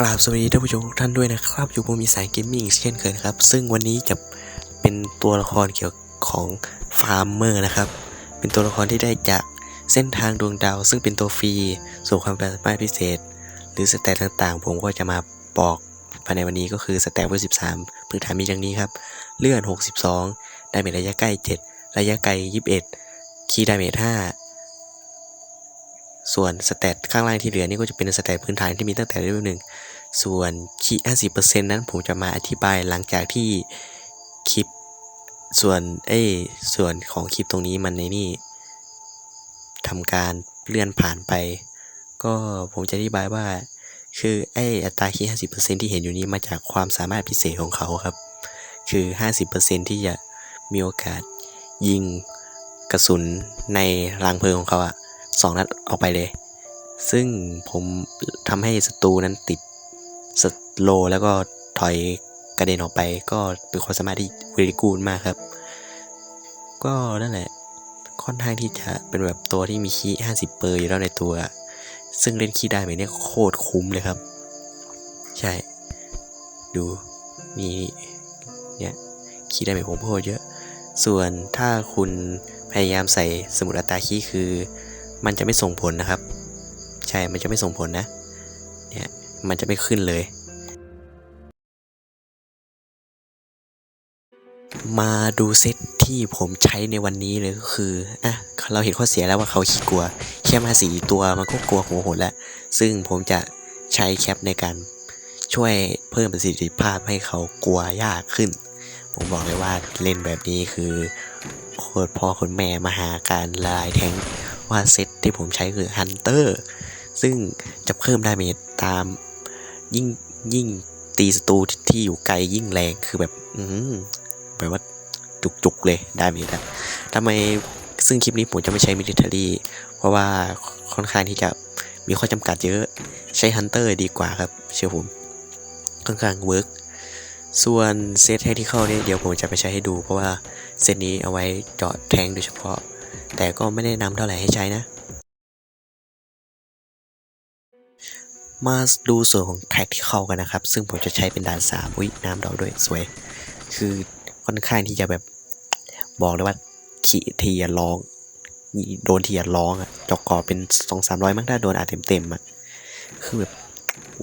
กราบสวัสดีท่านผู้ชมทุกท่านด้วยนะครับอยู่ผมมีสายเกมมิ่งเช่นเคยครับ ซึ่งวันนี้จะเป็นตัวละครเกี่ยวของฟาร์มเมอร์นะครับ เป็นตัวละครที่ได้จากเส้นทางดวงดาว ซึ่งเป็นตัวฟรีส่วนความสามารถพิเศษ หรือสเตตต่างๆ ผมก็จะมาบอกภายในวันนี้ก็คือสเตตเวอร์13พื้นฐานมีดังนี้ครับ เลื่อน 62ได้เมจระยะใกล้ 7 ระยะไกล 21 คีย์ดาเมจ5 ส่วนสเตตข้างล่างที่เหลือนี่ก็จะเป็นสเตตพื้นฐานที่มีตั้งแต่เลเวลหนึ่งส่วนคีย์50%นั้นผมจะมาอธิบายหลังจากที่คลิปส่วนเอ้ส่วนของคลิปตรงนี้มันในนี่ทำการเลื่อนผ่านไป ก็ผมจะอธิบายว่า คือไอ้อัตราคีย์50%ที่เห็นอยู่นี้มาจากความสามารถพิเศษของเขาครับ คือ50%ที่จะมีโอกาสยิงกระสุนในรางเพลิงของเขาอะ สองนัดออกไปเลย ซึ่งผมทำให้ศัตรูนั้นติดสโลแล้วก็ถอยกระเด็นออกไปก็เป็นความสามารถที่เวรีกูดมากครับ ก็นั่นแหละ ค่อนข้างที่จะเป็นแบบตัวที่มีคีย์50เปอร์อยู่แล้วในตัว ซึ่งเล่นคีได้แบบนี้โคตรคุ้มเลยครับ ใช่ ดูมีเนี่ยคีได้แบบผมโคตรเยอะ ส่วนถ้าคุณพยายามใส่สมุดอัตราคีคือ มันจะไม่ส่งผลนะครับ ใช่ มันจะไม่ส่งผลนะ เนี่ย มันจะไม่ขึ้นเลย มาดูเซตที่ผมใช้ในวันนี้เลยก็คือ อะ เราเห็นข้อเสียแล้วว่าเขาขี้กลัว แค่มาสีตัวมันก็กลัวหัวหดแล้ว ซึ่งผมจะใช้แคปในการช่วยเพิ่มประสิทธิภาพให้เขากลัวยากขึ้น ผมบอกเลยว่าเล่นแบบนี้คือโคตรพ่อคนแม่มาหาการลายแทง ว่าเซตที่ผมใช้คือฮันเตอร์ซึ่งจะเพิ่มดาเมจตามยิ่งยิ่งตีศัตรูที่อยู่ไกลยิ่งแรงคือแบบ อืแบบว่าจุกๆเลยดาเมจอะทำไมซึ่งคลิปนี้ผมจะไม่ใช้มิลิเ a อรี่เพราะว่าค่อนข้างที่จะมีข้อจำกัดเยอะใช้ฮันเตอร์ดีกว่าครับ เชื่อผม ค่อนข้างเวิร์กส่วนเซตแทที่เข้าเนี่ยเดี๋ยวผมจะไปใช้ให้ดู เพราะว่าเซตนี้เอาไว้เจาะแทงโดยเฉพาะ แต่ก็ไม่ได้นำเท่าไหร่ให้ใช้นะ มาดูส่วนของแท็กที่เข้ากันนะครับ ซึ่งผมจะใช้เป็นด่านสามอุ้ยน้ำดอกด้วยสวย คือค่อนข้างที่จะแบบบอกเลยว่าขี่ทีอะร้อง โดนทีอะร้องอะจอกกอเป็นสองสามร้อยมั้งถ้าโดนอาเต็มๆอะคือแบบ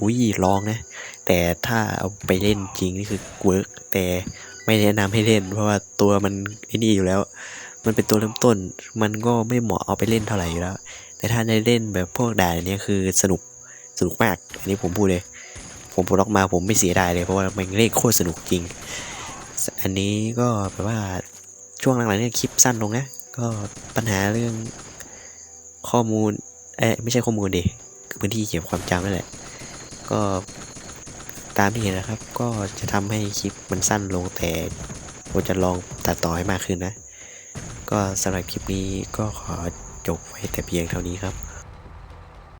อุ้ยร้องนะ แต่ถ้าเอาไปเล่นจริงนี่คือเวิร์กแต่ไม่แนะนำให้เล่น เพราะว่าตัวมันไอ้นี่อยู่แล้ว มันเป็นตัวเริ่มต้น มันก็ไม่เหมาะเอาไปเล่นเท่าไหร่อยู่แล้ว แต่ถ้าได้เล่นแบบพวกด่านเนี้ยคือสนุกสนุกมาก อันนี้ผมพูดเลย ผมปลดล็อกมาผมไม่เสียดายเลยเพราะว่ามันเล่นโคตรสนุกจริง อันนี้ก็แบบว่าช่วงหลังๆเนี่ยคลิปสั้นลงนะ ก็ปัญหาเรื่องข้อมูล เอ้ยไม่ใช่ข้อมูลดิคือพื้นที่เก็บความจำนั่นแหละ ก็ตามที่เห็นนะครับ ก็จะทำให้คลิปมันสั้นลงแต่ผมจะลองตัดต่อให้มากขึ้นนะ ก็สำหรับคลิปนี้ก็ขอจบไว้แต่เพียงเท่านี้ครับ